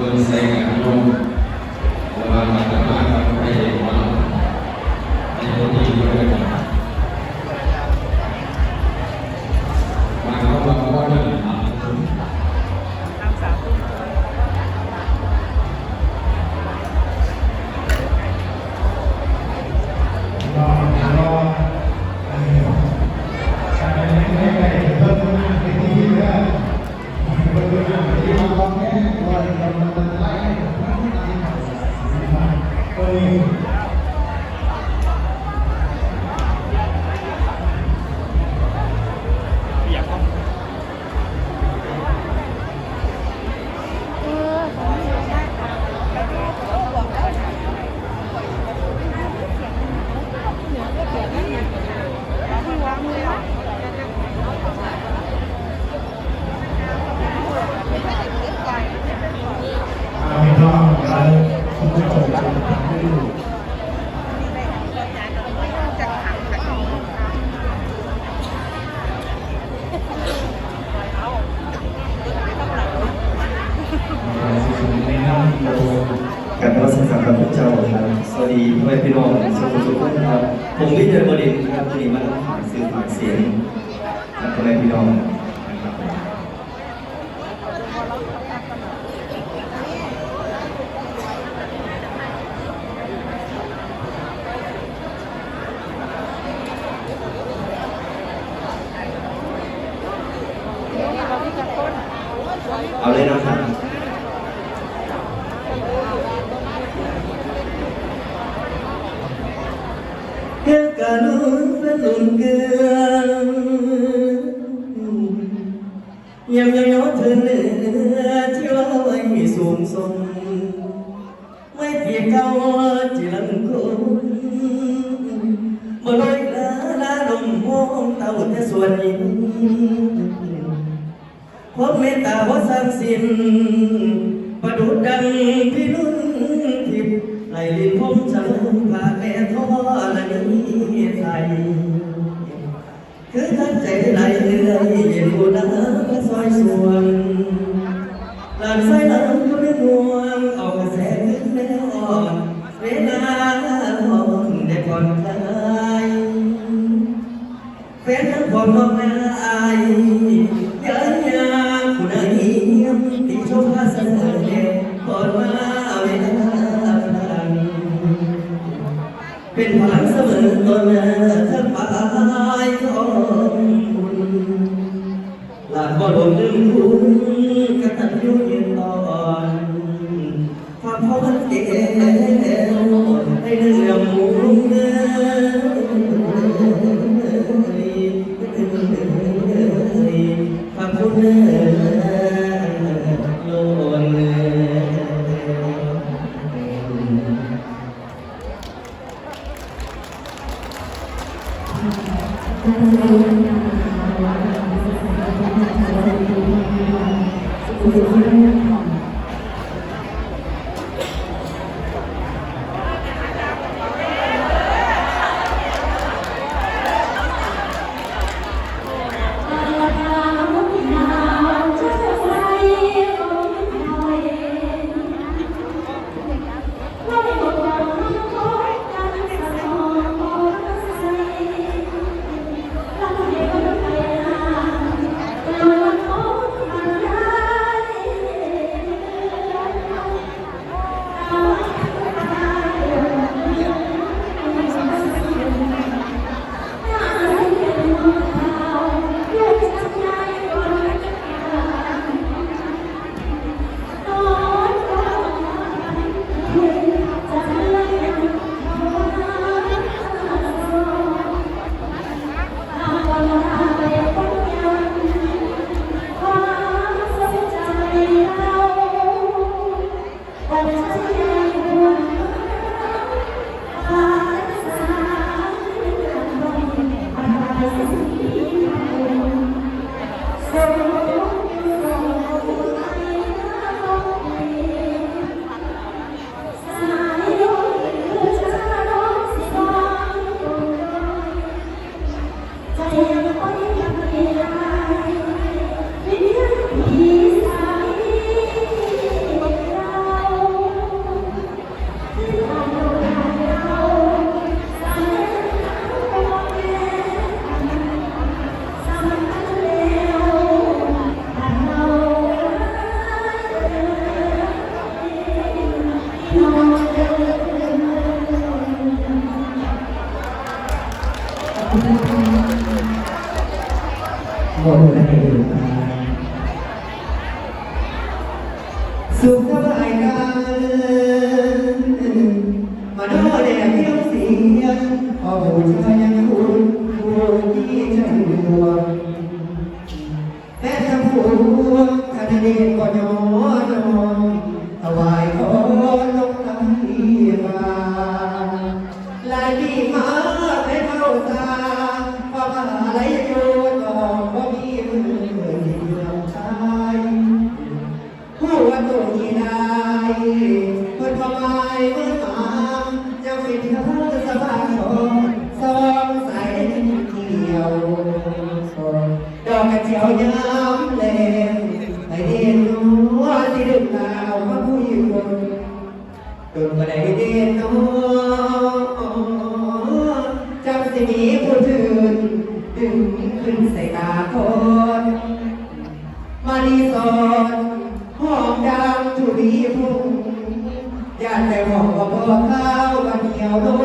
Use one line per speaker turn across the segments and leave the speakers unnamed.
ดินแซ กา
ลุนเป็นลุนเกลือยำยำยอเธอเนื้อที่ว่าไว้สูงส่งไม่เพียงเขาที่ลังคนบ่ลอยลาลาลมมองเต่าแต่ส่วนยิ่งความเมตตาว่าสร้างสิ้น ประดุดดังพี่นุ่นทิพย์ไหลลินพมจังผาแม่ท่อละนี้ไทยคือทันใจไหลเรื่อยเย็นบุญน้ำซอยสวงหลานไส้หลังก็ไม่ห่วงออกกระแสขึ้นแม่อ่อนเวลาอ่อนได้ผ่อนคลายแฟนทั้งความมองหน้าอาย เวลาพันเป็นผ่านเสมอตนเธอปลายของบุญหลานบ่ลงลืมคุณกตัญญูยืนต่อนความพ่อมันเก๋ให้เรื่องมุง
ใจ
Oh, ีผู้อื่นดึงขึ้นใส่ตาคนมารีสอนหอมดังทุรีพุ่งยานแต่หอมว่าพอเข้าวันเหนียวลง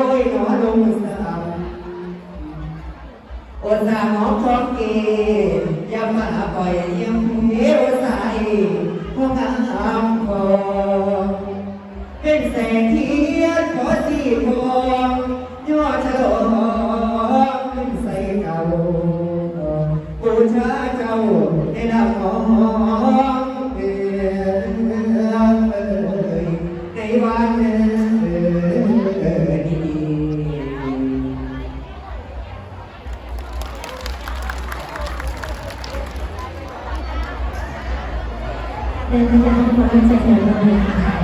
ยาวๆมาเป็นเศษหน่อยเลย
ค่ะ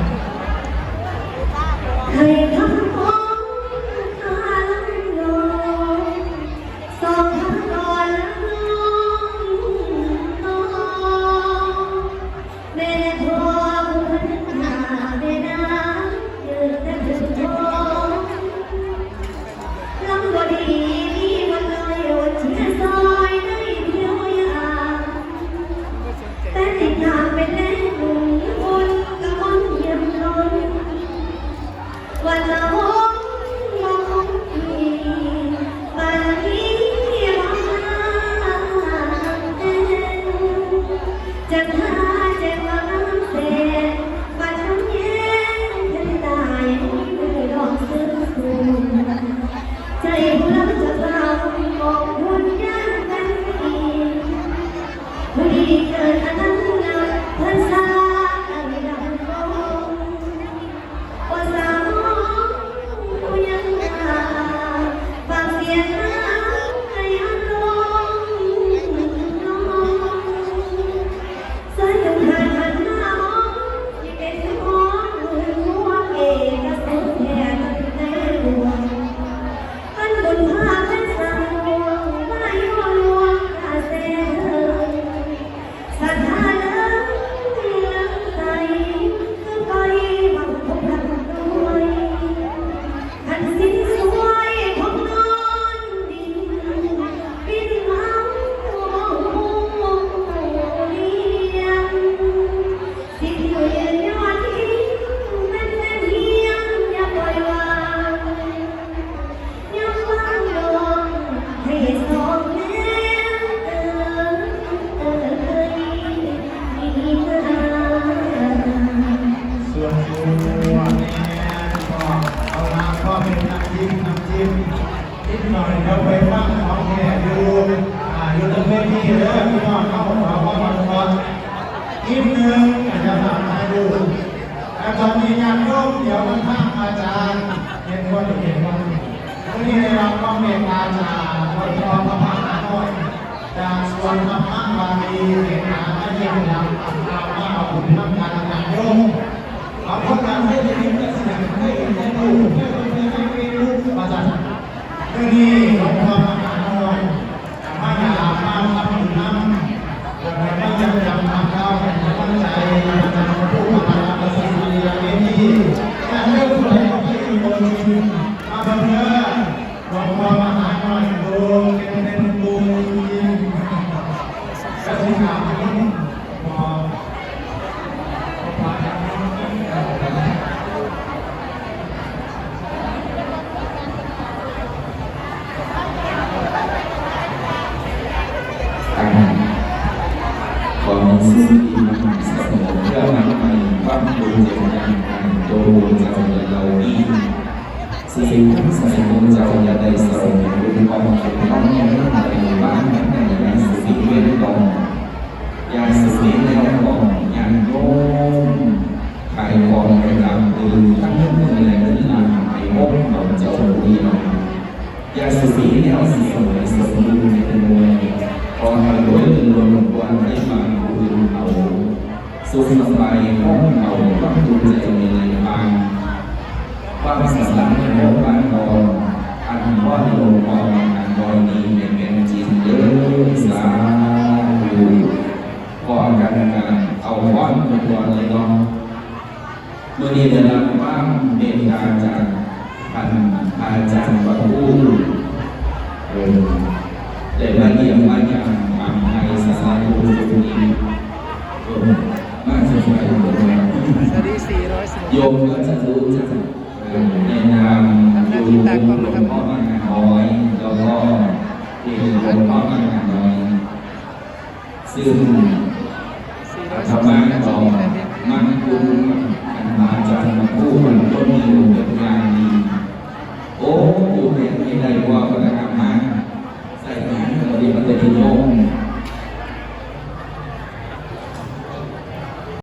นิดหน่อยเราไปฟังของแกดูอยู่ตรงเวทีเด้อพี่น้องเขาขอความนุเคราะห์หนึ่งอาจารย์ามให้ดูอา
จารย์มีงานร่วมเดี๋ยวมันข้ามอาจารย์เห็นว่าเห็นว่าวันนี้เราก็เมตตาจากวัดอพระพักด้อยจากสวนพระพักตร์บาลีเห็นหาไม่เห็นหลั สิ่งทั้งสายของเราอย่าได้สรงบุญความเก็บน้องยังไม่ในบ้านนั้นในยาสุขีเวทกองยาสุขีในกองยานโยมขายของไปตามตื่นทั้ง เอาว่อนตัวตัวเลยเนาะเมื่อนี้เดินทางว่างเมตตาจากพันอาจารย์วัดอู้เออได้มาเยี่ยมมาอย่างมาในสาราภูมินี้มาเชิญไปดูเลย
สวัสดี400
โยมก็จะรู้จักในนามยูหลวงพ่อบางนาน้อยแล้วก็เอกหลวงพ่อบางนาน้อยซึ่ง